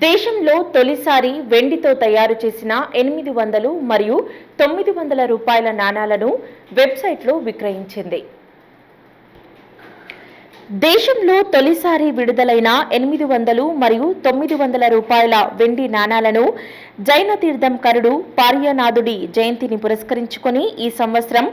దేశంలో తొలిసారి వెండితో తయారు చేసిన ఎనిమిది వందలు మరియు తొమ్మిది వందల రూపాయల నాణాలను వెబ్సైట్లో విక్రయించింది. దేశంలో తొలిసారి విడుదలైన ఎనిమిది వందలు మరియు తొమ్మిది వందల రూపాయల వెండి నాణాలను జైన తీర్థంకరుడు పార్యనాథుడి జయంతిని పురస్కరించుకొని ఈ సంవత్సరం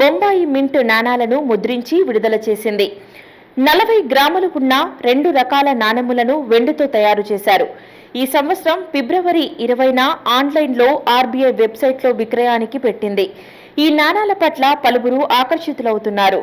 బొంబాయి మింట్ నాణాలను ముద్రించి విడుదల చేసింది. నలభై గ్రాములు ఉన్న రెండు రకాల నాణెములను వెండితో తయారు చేశారు. ఈ సంవత్సరం ఫిబ్రవరి ఇరవైన ఆన్లైన్లో ఆర్బీఐ వెబ్సైట్లో విక్రయానికి పెట్టింది. ఈ నాణాల పట్ల పలువురు ఆకర్షితులవుతున్నారు.